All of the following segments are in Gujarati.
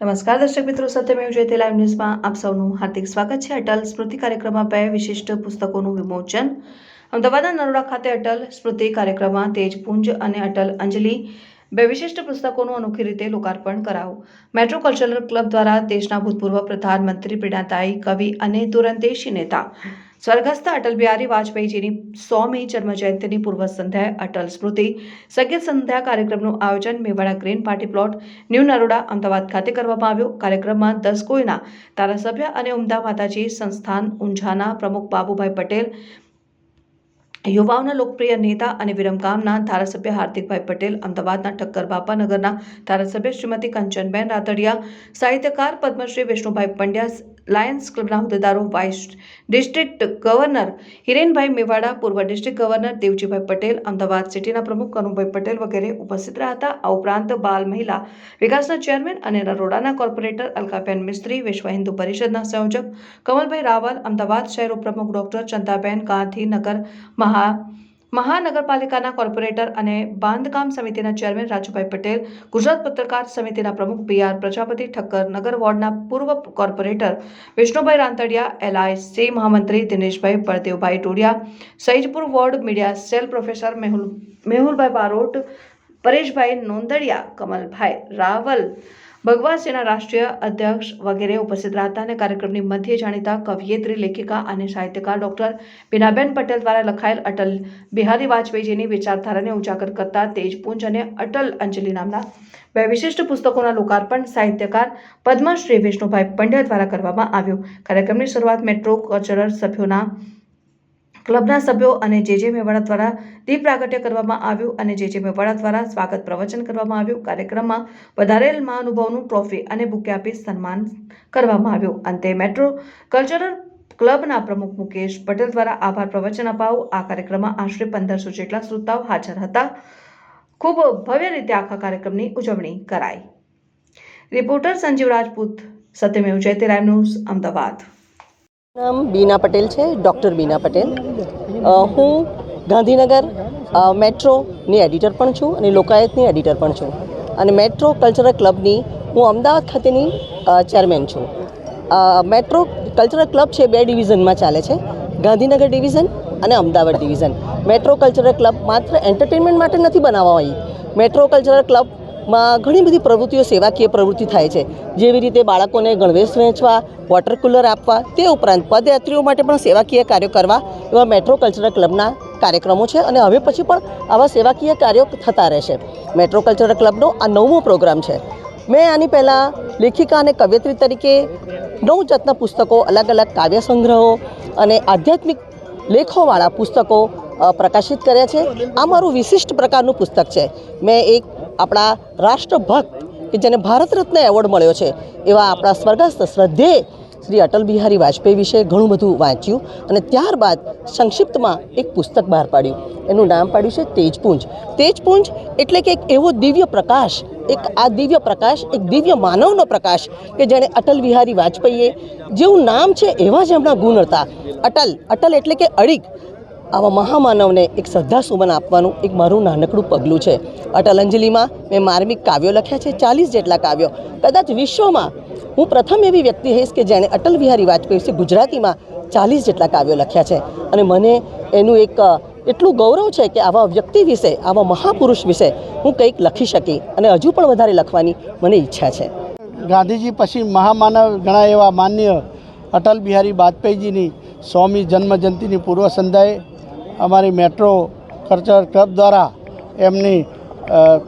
નમસ્કાર દર્શક મિત્રો સત્યમેવ જયતે લાઈવ ન્યૂઝમાં આપ સૌનું હાર્દિક સ્વાગત છે. અટલ સ્મૃતિ કાર્યક્રમમાં બે વિશિષ્ટ પુસ્તકોનું વિમોચન. અમદાવાદના નરોડા ખાતે અટલ સ્મૃતિ કાર્યક્રમમાં તેજપુંજ અને અટલ અંજલિ બે વિશિષ્ટ પુસ્તકોનું અનોખી રીતે લોકાર્પણ કરાવું. મેટ્રો કલ્ચરલ ક્લબ દ્વારા દેશના ભૂતપૂર્વ પ્રધાનમંત્રી પ્રેરણાદાયી કવિ અને દૂરંદેશી નેતા સ્વર્ગસ્થ અટલ બિહારી વાજપેયીજીની સોમી જન્મજયંતિની પૂર્વ સંધ્યાએ અટલ સ્મૃતિ. સંગીત સંધ્યા કાર્યક્રમનું આયોજન Mewada green party plot, new Naroda, Ahmedabad ખાતે કરવામાં આવ્યું. કાર્યક્રમમાં દસ કોઈના ધારાસભ્ય અને ઉમદા માતાજી સંસ્થાન, ઊંઝાના પ્રમુખ બાબુભાઈ પટેલ યુવાઓના લોકપ્રિય નેતા અને વિરમગામના ધારાસભ્ય હાર્દિકભાઈ પટેલ, અમદાવાદના ઠક્કર બાપાનગરના ધારાસભ્ય શ્રીમતી કંચનબેન રાતડિયા સાહિત્યકાર પદ્મશ્રી વિષ્ણુભાઈ પંડ્યા લાયન્સ ક્લબના હોદ્દેદારો vice district governor Hirenbhai Mewada, પૂર્વ ડિસ્ટ્રિક્ટ ગવર્નર દેવજીભાઈ પટેલ, અમદાવાદ સિટીના પ્રમુખ કનુભાઈ પટેલ વગેરે ઉપસ્થિત રહ્યા હતા. આ ઉપરાંત બાલ મહિલા વિકાસના ચેરમેન અને નરોડાના કોર્પોરેટર, અલકાબેન મિસ્ત્રી, વિશ્વ હિન્દુ પરિષદના સંયોજક કમલભાઈ રાવલ, અમદાવાદ શહેર ઉપપ્રમુખ ડોક્ટર ચંદાબેન ગાંધીનગર મહા મહાનગરપાલિકાના કોર્પોરેટર અને બાંધકામ સમિતિના ચેરમેન રાજુભાઈ પટેલ, ગુજરાત પત્રકાર સમિતિના પ્રમુખ બી આર પ્રજાપતિ, ઠક્કર નગર વોર્ડના પૂર્વ કોર્પોરેટર વિષ્ણુભાઈ રાંતડિયા એલઆઈસી મહામંત્રી Dineshbhai Pardevbhai Todiya Saijpur ward media cell professor Mehul Mehulbhai Barot, Pareshbhai Nondadiya Kamalbhai Raval ભગવાસીના રાષ્ટ્રીય અધ્યક્ષ વગેરે ઉપસ્થિત રહ્યા અને કાર્યક્રમની મધ્ય જાણીતા કવિયેત્રી, લેખિકા અને સાહિત્યકાર ડોક્ટર બીનાબેન પટેલ દ્વારા લખાયેલ અટલ બિહારી વાજપેયીજીની વિચારધારાને ઉજાગર કરતા તેજપુંજ અને અટલ અંજલિ નામના બે વિશિષ્ટ પુસ્તકોના લોકાર્પણ સાહિત્યકાર પદ્મશ્રી વિષ્ણુભાઈ પંડ્યા દ્વારા કરવામાં આવ્યું. કાર્યક્રમની શરૂઆત મેટ્રો કલ્ચરલ સભ્યોના ક્લબના સભ્યો અને જે જે મેવાડા દ્વારા દીપ પ્રાગટ્ય કરવામાં આવ્યું અને જે જે મેવાડા દ્વારા સ્વાગત પ્રવચન કરવામાં આવ્યું. કાર્યક્રમમાં વધારેલ મહાનુભાવનું ટ્રોફી અને બુકે આપી સન્માન કરવામાં આવ્યું. અંતે મેટ્રો કલ્ચરલ ક્લબના પ્રમુખ મુકેશ પટેલ દ્વારા આભાર પ્રવચન અપાવું. આ કાર્યક્રમમાં આશરે પંદરસો જેટલા શ્રોતાઓ હાજર હતા. ખૂબ ભવ્ય રીતે આખા કાર્યક્રમની ઉજવણી કરાઈ. Reporter Sanjeev Rajput, Satyamev Jayate live news, Ahmedabad. નામ બીના પટેલ છે, ડૉક્ટર બીના પટેલ. હું ગાંધીનગર મેટ્રોની એડિટર પણ છું અને લોકાયતની એડિટર પણ છું. અને મેટ્રો કલ્ચરલ ક્લબની હું અમદાવાદ ખાતેની ચેરમેન છું. મેટ્રો કલ્ચરલ ક્લબ છે, બે ડિવિઝનમાં ચાલે છે. ગાંધીનગર ડિવિઝન અને Ahmedabad division. Metro cultural club માત્ર એન્ટરટેનમેન્ટ માટે નથી બનાવવા આવી. મેટ્રો કલ્ચરલ ક્લબમાં ઘણી બધી પ્રવૃત્તિઓ, સેવાકીય પ્રવૃત્તિ થાય છે. જેવી રીતે બાળકોને ગણવેશ વહેંચવા વોટર કુલર આપવા, તે ઉપરાંત પદયાત્રીઓ માટે પણ સેવાકીય કાર્યો કરવા એવા મેટ્રો કલ્ચરલ ક્લબના કાર્યક્રમો છે અને હવે પછી પણ આવા સેવાકીય કાર્યો થતા રહેશે. મેટ્રો કલ્ચરલ ક્લબનો આ નવમો પ્રોગ્રામ છે. મેં આની પહેલાં લેખિકા અને કવિયત્રી તરીકે નવ જાતના પુસ્તકો અલગ અલગ કાવ્ય સંગ્રહો અને આધ્યાત્મિક લેખોવાળા પુસ્તકો પ્રકાશિત કર્યા છે. આ મારું વિશિષ્ટ પ્રકારનું પુસ્તક છે. મેં એક આપણા રાષ્ટ્રભક્ત કે જેને ભારત રત્ન એવોર્ડ મળ્યો છે, એવા આપણા સ્વર્ગસ્થ શ્રદ્ધેય શ્રી અટલ બિહારી વાજપેયી વિશે ઘણું બધું વાંચ્યું અને ત્યારબાદ સંક્ષિપ્તમાં એક પુસ્તક બહાર પાડ્યું. એનું નામ પાડ્યું છે તેજપુંજ. તેજપુંજ એટલે કે એક એવો દિવ્ય પ્રકાશ, એક આ દિવ્ય પ્રકાશ, એક દિવ્ય માનવનો પ્રકાશ કે જેણે અટલ બિહારી વાજપેયીએ જેવું નામ છે એવા જ એમના ગુણ હતા. અટલ અટલ એટલે કે અડીગ. આવા મહામાનવને એક શ્રદ્ધાસુમન આપવાનું એક મારું નાનકડું પગલું છે. અટલ અંજલિમાં મેં માર્મિક કાવ્યો લખ્યા છે, ચાલીસ જેટલા કાવ્યો. કદાચ વિશ્વમાં હું પ્રથમ એવી વ્યક્તિ હઈશ કે જેણે અટલ બિહારી વાજપેયી વિશે ગુજરાતીમાં ચાલીસ જેટલા કાવ્યો લખ્યા છે. અને મને એનું એક એટલું ગૌરવ છે કે આવા વ્યક્તિ વિશે, આવા મહાપુરુષ વિશે હું કંઈક લખી શકી અને હજુ પણ વધારે લખવાની મને ઈચ્છા છે. ગાંધીજી પછી મહામાનવ ઘણા એવા માન્ય અટલ બિહારી વાજપેયીજીની સ્વામી જન્મજયંતિની પૂર્વ સંધ્યાએ અમારી મેટ્રો કલ્ચર ક્લબ દ્વારા એમની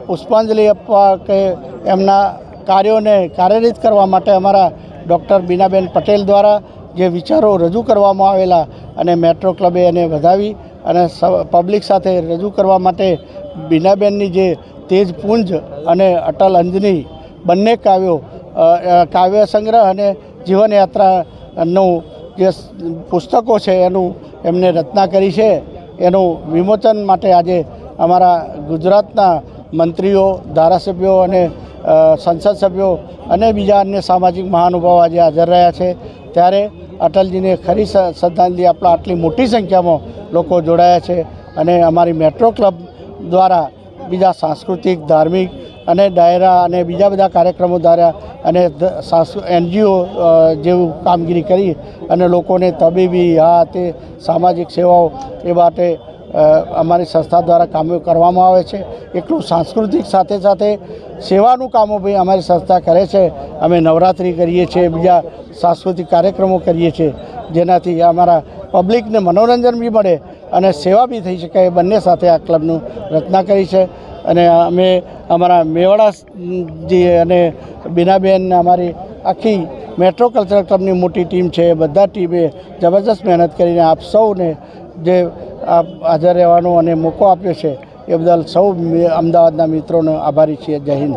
પુષ્પાંજલિ આપવા કે એમના કાર્યોને કાર્યરિત કરવા માટે અમારા ડૉક્ટર બીનાબેન પટેલ દ્વારા જે વિચારો રજૂ કરવામાં આવેલા અને મેટ્રો ક્લબે એને વધાવી અને પબ્લિક સાથે રજૂ કરવા માટે બીનાબેનની જે તેજ પુંજ અને અટલ અંજની બંને કાવ્યો કાવ્ય સંગ્રહ અને જીવનયાત્રાનું જે પુસ્તકો છે એનું એમને રચના કરી છે. એનું વિમોચન માટે આજે અમારા ગુજરાતના મંત્રીઓ, ધારાસભ્યો અને સંસદ સભ્યો અને બીજા અન્ય સામાજિક મહાનુભાવો આજે હાજર રહ્યા છે. ત્યારે અટલજીને ખરી શ્રદ્ધાંજલિ આપણા આટલી મોટી સંખ્યામાં લોકો જોડાયા છે. અને અમારી મેટ્રો ક્લબ દ્વારા બીજા સાંસ્કૃતિક, ધાર્મિક અને ડાયરા અને બીજા બધા કાર્યક્રમો દ્વારા અને એનજીઓ જેવું કામગીરી કરી અને લોકોને તબીબી આ તે સામાજિક સેવાઓ એ માટે અમારી સંસ્થા દ્વારા કામો કરવામાં આવે છે. એટલું સાંસ્કૃતિક સાથે સાથે સેવાનું કામો બી અમારી સંસ્થા કરે છે. અમે નવરાત્રિ કરીએ છીએ, બીજા સાંસ્કૃતિક કાર્યક્રમો કરીએ છીએ, જેનાથી અમારા પબ્લિકને મનોરંજન બી મળે અને સેવા બી થઈ શકે એ બંને સાથે આ ક્લબનું રચના કરી છે. અને અમે અમારા મેવાડા જે અને બીનાબેન અમારી આખી મેટ્રો કલ્ચરલ ક્લબની મોટી ટીમ છે બધા ટીમે જબરજસ્ત મહેનત કરીને આપ સૌને જે આપ હાજર રહેવાનો અને મોકો આપ્યો છે, એ બદલ સૌ અમદાવાદના મિત્રોનો આભારી છીએ. જય હિન્દ.